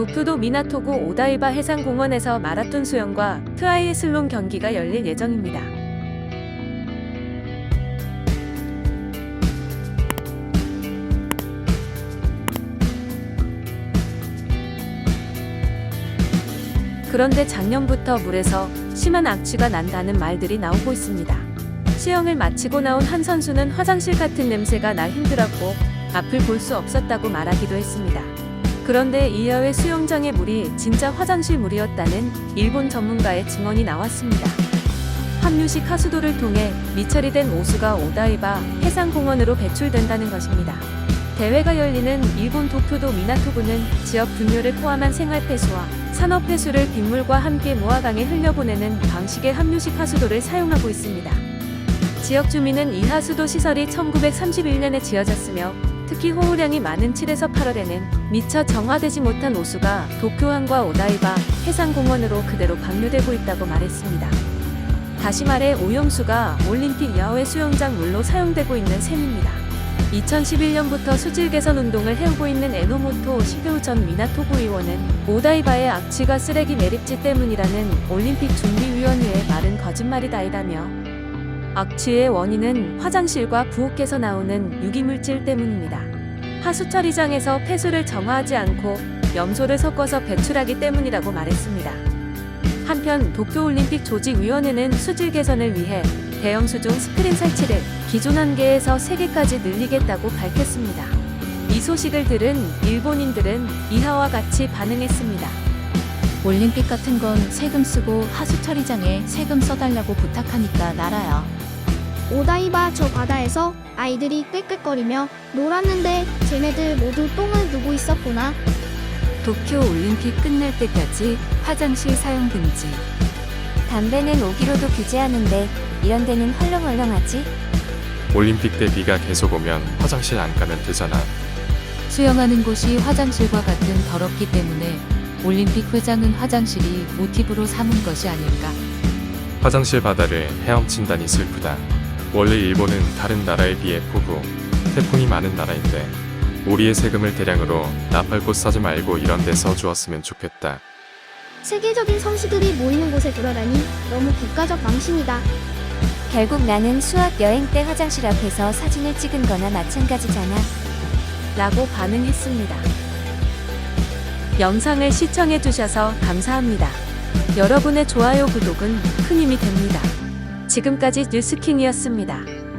도쿄도 미나토구 오다이바 해상공원에서 마라톤 수영과 트라이애슬론 경기가 열릴 예정입니다. 그런데 작년부터 물에서 심한 악취가 난다는 말들이 나오고 있습니다. 수영을 마치고 나온 한 선수는 화장실 같은 냄새가 나 힘들었고 앞을 볼 수 없었다고 말하기도 했습니다. 그런데 이야외 수영장의 물이 진짜 화장실 물이었다는 일본 전문가의 증언이 나왔습니다. 함유식 하수도를 통해 미처리된 오수가 오다이바 해상공원으로 배출된다는 것입니다. 대회가 열리는 일본 도쿄도 미나토구는 지역 분뇨를 포함한 생활폐수와 산업폐수를 빗물과 함께 모아강에 흘려보내는 방식의 함유식 하수도를 사용하고 있습니다. 지역 주민은 이 하수도 시설이 1931년에 지어졌으며 특히 호우량이 많은 7에서 8월에는 미처 정화되지 못한 오수가 도쿄항과 오다이바 해상공원으로 그대로 방류되고 있다고 말했습니다. 다시 말해 오염수가 올림픽 야외 수영장 물로 사용되고 있는 셈입니다. 2011년부터 수질 개선 운동을 해오고 있는 에노모토 시교 전 미나토구 의원은 오다이바의 악취가 쓰레기 매립지 때문이라는 올림픽 준비위원회의 말은 거짓말이다이다며 악취의 원인은 화장실과 부엌에서 나오는 유기물질 때문입니다. 하수 처리장에서 폐수를 정화하지 않고 염소를 섞어서 배출하기 때문이라고 말했습니다. 한편 도쿄올림픽 조직위원회는 수질 개선을 위해 대형 수중 스크린 설치를 기존 한 개에서 세 개까지 늘리겠다고 밝혔습니다. 이 소식을 들은 일본인들은 이하와 같이 반응했습니다. 올림픽 같은 건 세금 쓰고 하수 처리장에 세금 써달라고 부탁하니까 날아요. 오다이바 저 바다에서 아이들이 꾀꾀거리며 놀았는데 쟤네들 모두 똥을 누고 있었구나. 도쿄 올림픽 끝날 때까지 화장실 사용 금지. 담배는 5기로도 규제하는데 이런 데는 헐렁헐렁하지? 올림픽 때 비가 계속 오면 화장실 안 가면 되잖아. 수영하는 곳이 화장실과 같은 더럽기 때문에 올림픽 회장은 화장실이 모티브로 삼은 것이 아닐까. 화장실 바다를 헤엄친다니 슬프다. 원래 일본은 다른 나라에 비해 폭우, 태풍이 많은 나라인데 우리의 세금을 대량으로 나팔꽃 사지 말고 이런 데 써주었으면 좋겠다. 세계적인 선수들이 모이는 곳에 그러다니 너무 국가적 망신이다. 결국 나는 수학 여행 때 화장실 앞에서 사진을 찍은 거나 마찬가지잖아. 라고 반응했습니다. 영상을 시청해 주셔서 감사합니다. 여러분의 좋아요, 구독은 큰 힘이 됩니다. 지금까지 뉴스킹이었습니다.